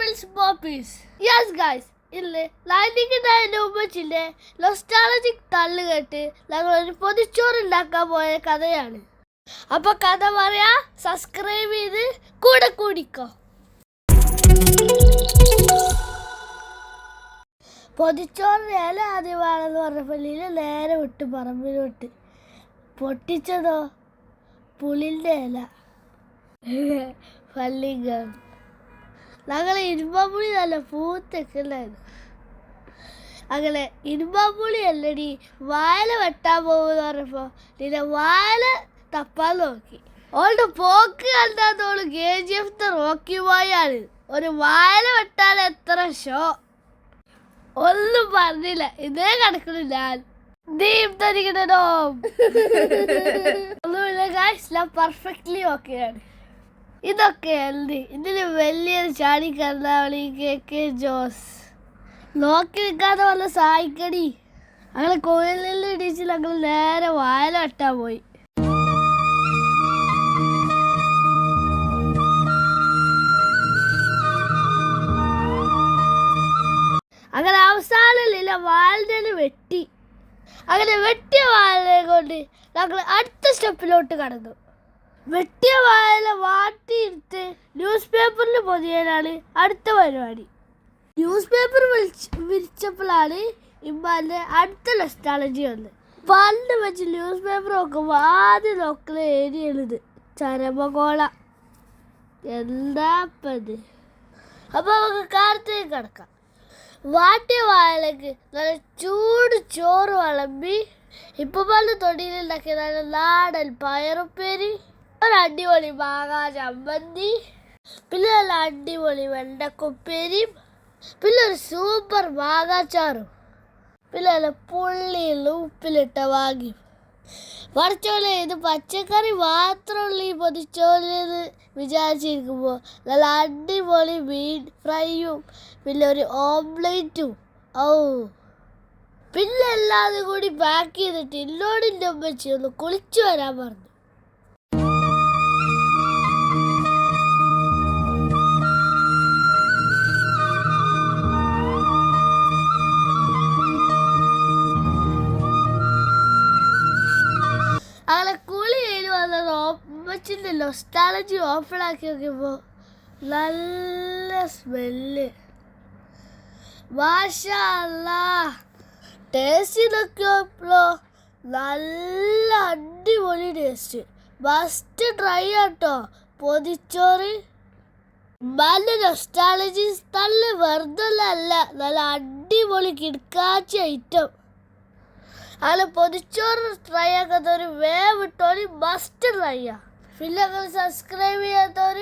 പോപ്പിൾസ് പോപ്പീസ് yes guys ഇല്ലേ ലൈനിങ് നയൻ ഉമ്മച്ചില്ലേ ലൊസ്റ്റാളജിക് തള്ളു കേട്ട് ഞങ്ങൾ ഒരു പൊതിച്ചോറ് ഉണ്ടാക്കാൻ പോയ കഥയാണ്. അപ്പോൾ കഥ പറയാ സബ്സ്ക്രൈബ് ചെയ്ത് കൂടെ കൂടിക്കോ. പൊതിച്ചോറിന് ഇല ആദ്യം വേണമെന്ന് പറഞ്ഞപ്പോൾ ലീല നേരെ വിട്ട് പറമ്പിൽ വിട്ട് പൊട്ടിച്ചതോ? പുളിന്റെ ഇല. പള്ളിങ്ക ഞങ്ങൾ ഇരുമ്പാമ്പുളി നല്ല പൂത്തൊക്കെല്ലായിരുന്നു അങ്ങനെ ഇരുമ്പാമ്പുളി അല്ലടി വായല വെട്ടാൻ പോകുമെന്ന് പറഞ്ഞപ്പോൾ നിന്നെ വായല തപ്പാൻ നോക്കി. ഓളുടെ പോക്ക് കണ്ടാത്തോൾ കെ ജി എഫ് റോക്കി ബോയാണ് ഒരു വായല വെട്ടാൻ എത്ര ഷോ ഒന്നും പറഞ്ഞില്ല. ഇതേ കിടക്കുന്നു ഞാൻ. ദീപ് ധരിക്കണോ ഒന്നുമില്ല ഗായ്സ് ഞാൻ പെർഫെക്റ്റ്ലി ഓക്കെയാണ് ഇതൊക്കെ എന്ത്? ഇതിന് വലിയൊരു ചാടി കർണാവളി കെ കെ ജോസ്. നോക്കി നിൽക്കാതെ വല്ല സഹായിക്കടി. അങ്ങനെ കോയിലിൽ ഇടിച്ച് ഞങ്ങൾ നേരെ വായല വെട്ടാൻ പോയി. അങ്ങനെ അവസാനമില്ല വാലിനെ വെട്ടി. അങ്ങനെ വെട്ടിയ വാലിനെ കൊണ്ട് ഞങ്ങൾ അടുത്ത സ്റ്റെപ്പിലോട്ട് കടന്നു. വെട്ടിയ വായന വാട്ടിയിരുത്ത് ന്യൂസ് പേപ്പറിൽ പൊതിയാനാണ് അടുത്ത പരിപാടി. ന്യൂസ് പേപ്പർ വിളിച്ച് വിരിച്ചപ്പോഴാണ് ഇമ്മാന്റെ അടുത്ത ലെസ്റ്റാളജി വന്നത്. പണ്ട് വെച്ച് ന്യൂസ് പേപ്പർ നോക്കുമ്പോൾ ആദ്യം നോക്കുന്ന ഏരിയയാണിത്. ചരമകോള. എന്താപ്പത് അപ്പോൾ നമുക്ക് കാലത്തേക്ക് കിടക്കാം. വാട്ടിയ വായലേക്ക് നല്ല ചൂട് ചോറ് വിളമ്പി ഇപ്പം പല തൊടിയിലുണ്ടാക്കിയ നല്ല നാടൻ പയറുപ്പേരി ഒരു അടിപൊളി മാങ്ങാ ചമ്മന്തി പിന്നെ നല്ല അടിപൊളി വെണ്ടക്കുപ്പേരിയും പിന്നെ ഒരു സൂപ്പർ മാങ്ങാച്ചാറും പിന്നെ നല്ല പുള്ളിയുള്ള ഉപ്പിലിട്ട വാങ്ങി പറിച്ചോലെ ഇത് പച്ചക്കറി മാത്രമുള്ള ഈ പൊതിച്ചോലെന്ന് വിചാരിച്ചിരിക്കുമ്പോൾ നല്ല അടിപൊളി മീൻ ഫ്രൈയും പിന്നെ ഒരു ഓംലേറ്റും. ഓ പിന്നെ എല്ലാതും കൂടി പാക്ക് ചെയ്തിട്ട് എന്നോട് അമ്മച്ചി ഒന്ന് കുളിച്ചു വരാൻ പറഞ്ഞു. അങ്ങനെ കുളി കഴിഞ്ഞ് വന്നത് ഓപ്പച്ചിന്റെ നൊസ്റ്റാളജി ഓപ്പൺ ആക്കി നോക്കിയപ്പോൾ നല്ല സ്മെല്ല് മാഷല്ല ടേസ്റ്റ് നോക്കിയപ്പോഴോ നല്ല അടിപൊളി ടേസ്റ്റ് മസ്റ്റ് ട്രൈ ആട്ടോ. പൊതിച്ചോറ്. നല്ല നൊസ്റ്റാളജി നല്ല വെറുതെ അല്ല. നല്ല അടിപൊളി കിടക്കാച്ച ഐറ്റം അങ്ങനെ പൊതിച്ചോറ് ട്രൈ ആക്കാത്തവർ വേഗം ഇട്ടോര് മസ്റ്റ് ട്രൈ ചെയ്യാം പിന്നെ സബ്സ്ക്രൈബ് ചെയ്യാത്തവർ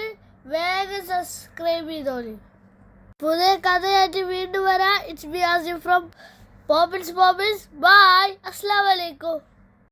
വേഗം സബ്സ്ക്രൈബ് ചെയ്തോളി പുതിയ കഥയായിട്ട് വീണ്ടും വരാം. It's B Asim from Poppins Poppins bye അസ്സാം വലൈക്കും